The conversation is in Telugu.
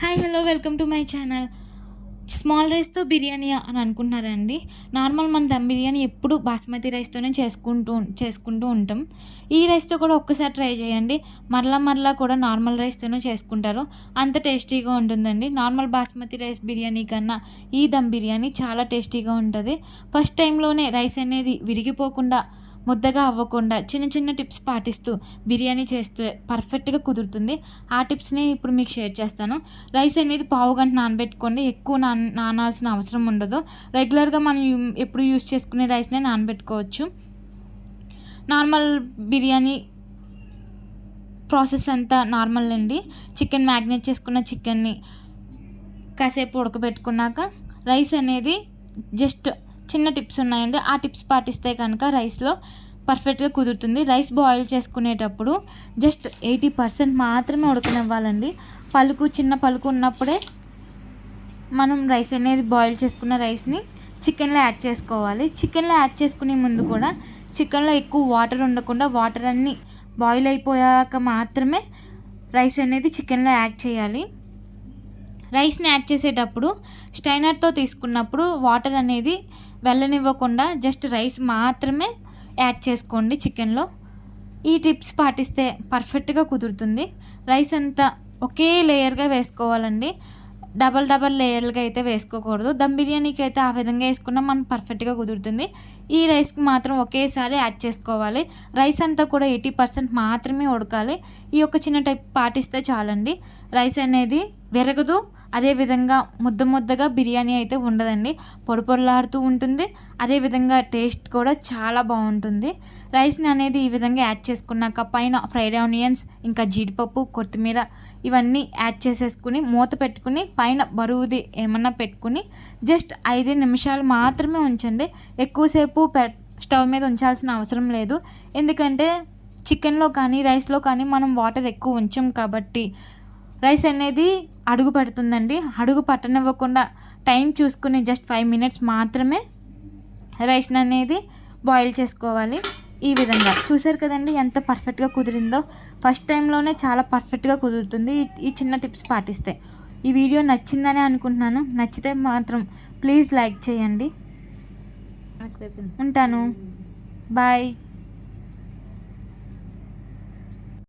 Hi hello welcome to my channel small రైస్తో బిర్యానీ అని అనుకుంటున్నారండి. నార్మల్ మన దమ్ బిర్యానీ ఎప్పుడు బాస్మతి రైస్తోనే చేసుకుంటూ చేసుకుంటూ ఉంటాం. ఈ రైస్తో కూడా ఒక్కసారి ట్రై చేయండి. మరలా మరలా కూడా నార్మల్ రైస్తోనే చేసుకుంటారు. అంత టేస్టీగా ఉంటుందండి. నార్మల్ బాస్మతి రైస్ బిర్యానీ కన్నా ఈ దమ్ బిర్యానీ చాలా టేస్టీగా ఉంటుంది. ఫస్ట్ టైంలోనే రైస్ అనేది విరిగిపోకుండా ముద్దగా అవ్వకుండా చిన్న చిన్న టిప్స్ పాటిస్తూ బిర్యానీ చేస్తే పర్ఫెక్ట్గా కుదురుతుంది. ఆ టిప్స్ని ఇప్పుడు మీకు షేర్ చేస్తాను. రైస్ అనేది పావు గంట నానబెట్టుకోండి. ఎక్కువ నాన నానాల్సిన అవసరం ఉండదు. రెగ్యులర్గా మనం ఎప్పుడు యూస్ చేసుకునే రైస్నే నానబెట్టుకోవచ్చు. నార్మల్ బిర్యానీ ప్రాసెస్ అంతా నార్మల్ అండి? చికెన్ మ్యాగ్నేట్ చేసుకున్న చికెన్ని కాసేపు ఉడకబెట్టుకున్నాక రైస్ అనేది జస్ట్ చిన్న టిప్స్ ఉన్నాయండి. ఆ టిప్స్ పాటిస్తే కనుక రైస్లో పర్ఫెక్ట్గా కుదురుతుంది. రైస్ బాయిల్ చేసుకునేటప్పుడు జస్ట్ ఎయిటీ పర్సెంట్ మాత్రమే ఉడకనివ్వాలండి. పలుకు చిన్న పలుకు ఉన్నప్పుడే మనం రైస్ అనేది బాయిల్ చేసుకున్న రైస్ని చికెన్లో యాడ్ చేసుకోవాలి. చికెన్లో యాడ్ చేసుకునే ముందు కూడా చికెన్లో ఎక్కువ వాటర్ ఉండకుండా వాటర్ అన్నీ బాయిల్ అయిపోయాక మాత్రమే రైస్ అనేది చికెన్లో యాడ్ చేయాలి. రైస్ని యాడ్ చేసేటప్పుడు స్టైనర్తో తీసుకున్నప్పుడు వాటర్ అనేది వెళ్ళనివ్వకుండా జస్ట్ రైస్ మాత్రమే యాడ్ చేసుకోండి చికెన్లో. ఈ టిప్స్ పాటిస్తే పర్ఫెక్ట్గా కుదురుతుంది. రైస్ అంతా ఒకే లేయర్గా వేసుకోవాలండి. డబల్ డబల్ లేయర్లుగా అయితే వేసుకోకూడదు. దమ్ బిర్యానీకి అయితే ఆ విధంగా వేసుకున్నా మనం పర్ఫెక్ట్గా కుదురుతుంది. ఈ రైస్కి మాత్రం ఒకేసారి యాడ్ చేసుకోవాలి. రైస్ అంతా కూడా ఎయిటీ పర్సెంట్ మాత్రమే ఉడకాలి. ఈ యొక్క చిన్న టైప్ పాటిస్తే చాలండి. రైస్ అనేది విరగదు. అదేవిధంగా ముద్ద ముద్దగా బిర్యానీ అయితే ఉండదండి. పొడి పొరలాడుతూ ఉంటుంది. అదేవిధంగా టేస్ట్ కూడా చాలా బాగుంటుంది. రైస్ని అనేది ఈ విధంగా యాడ్ చేసుకున్నాక పైన ఫ్రైడ్ ఆనియన్స్ ఇంకా జీడిపప్పు కొత్తిమీర ఇవన్నీ యాడ్ చేసేసుకుని మూత పెట్టుకుని పైన బరువుది ఏమన్నా పెట్టుకుని జస్ట్ ఐదు నిమిషాలు మాత్రమే ఉంచండి. ఎక్కువసేపు పె స్టవ్ మీద ఉంచాల్సిన అవసరం లేదు. ఎందుకంటే చికెన్లో కానీ రైస్లో కానీ మనం వాటర్ ఎక్కువ ఉంచాం కాబట్టి రైస్ అనేది అడుగు పడుతుందండి. అడుగు పట్టనివ్వకుండా టైం చూసుకుని జస్ట్ ఫైవ్ మినిట్స్ మాత్రమే రైస్ అనేది బాయిల్ చేసుకోవాలి. ఈ విధంగా. చూసారు కదండి ఎంత పర్ఫెక్ట్గా కుదిరిందో. ఫస్ట్ టైంలోనే చాలా పర్ఫెక్ట్గా కుదురుతుంది. ఈ- ఈ చిన్న టిప్స్ పాటిస్తే. ఈ వీడియో నచ్చిందని అనుకుంటున్నాను. నచ్చితే మాత్రం ప్లీజ్ లైక్ చేయండి. ఉంటాను. బాయ్.